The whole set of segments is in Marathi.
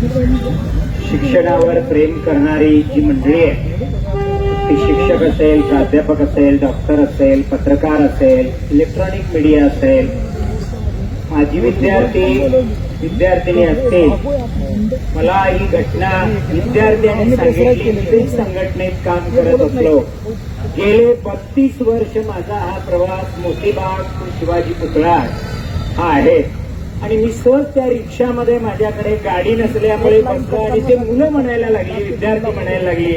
शिक्षणावर प्रेम करणारी जी मंडळी आहे ती शिक्षक असेल प्राध्यापक असेल डॉक्टर असेल पत्रकार असेल इलेक्ट्रॉनिक मीडिया असेल माझी विद्यार्थी विद्यार्थिनी असतील मला ही घटना विद्यार्थ्यांनी सांगितली विविध संघटनेत काम करत असलो. गेले बत्तीस वर्ष माझा हा प्रवास मोतीबाग शिवाजी पुतळा हा आहे. आणि मी सहज त्या रिक्षामध्ये माझ्याकडे गाडी नसल्यामुळे बसलो आणि ते मुलं म्हणायला लागली विद्यार्थी म्हणायला लागली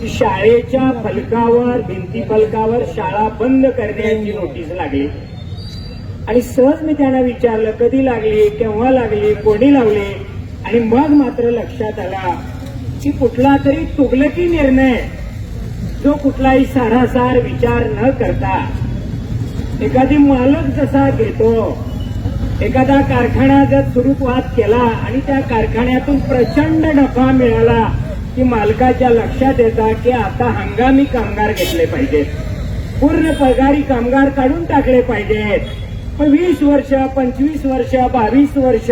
की शाळेच्या फलकावर भिंती फलकावर शाळा बंद करण्याची नोटीस लागली. आणि सहज मी त्यांना विचारलं कधी लागली केव्हा लागली कोणी लावली? आणि मग मात्र लक्षात आला की कुठला तरी तुगलकी निर्णय जो कुठलाही सारासार विचार न करता एखादी मालक जसा घेतो एखादा कारखाना जर सुरुवात केला आणि त्या कारखान्यातून प्रचंड नफा मिळाला की मालकाच्या लक्षात येतात की आता हंगामी कामगार घेतले पाहिजेत. पूर्ण पगारी कामगार काढून टाकले पाहिजेत. पण वीस वर्ष पंचवीस वर्ष बावीस वर्ष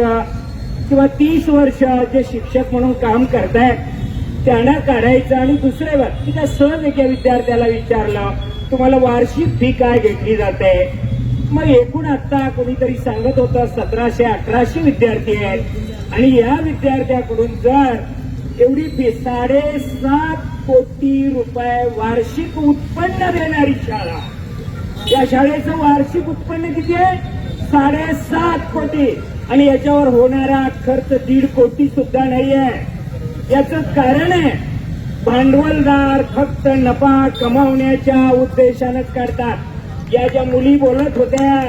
किंवा तीस वर्ष जे शिक्षक म्हणून काम करतायत त्यांना काढायचं आणि दुसरे वर्ष त्या सहज एका विद्यार्थ्याला विचारलं तुम्हाला वार्षिक फी काय घेतली जाते? मग एकूण आता कोणीतरी सांगत होतं सतराशे अठराशे विद्यार्थी आहेत. आणि या विद्यार्थ्याकडून जर एवढी फी साडेसात कोटी रुपये वार्षिक उत्पन्न देणारी शाळा या शाळेचं वार्षिक उत्पन्न किती आहे? साडेसात कोटी. आणि याच्यावर होणारा खर्च दीड कोटी सुद्धा नाहीये. याचं कारण आहे भांडवलदार फक्त नफा कमावण्याच्या उद्देशानंच काढतात. या ज्या मुली बोलत होत्या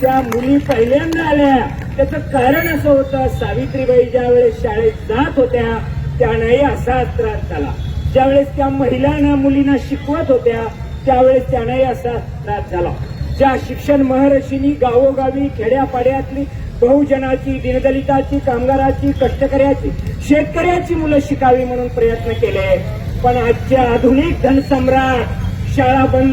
त्या मुली पहिल्यांदा आल्या. त्याचं कारण असं होतं सावित्रीबाई ज्या वेळेस शाळेत जात होत्या त्यानाही असा त्रास झाला. ज्यावेळेस त्या महिलांना मुलींना शिकवत होत्या त्यावेळेस त्यांनाही असा त्रास झाला. ज्या शिक्षण महर्षींनी गावोगावी खेड्यापाड्यातली बहुजनाची दिनदलिताची कामगाराची कष्टकऱ्याची शेतकऱ्याची मुलं शिकावी म्हणून प्रयत्न केले. पण आजच्या आधुनिक धनसम्राट शाळा बंद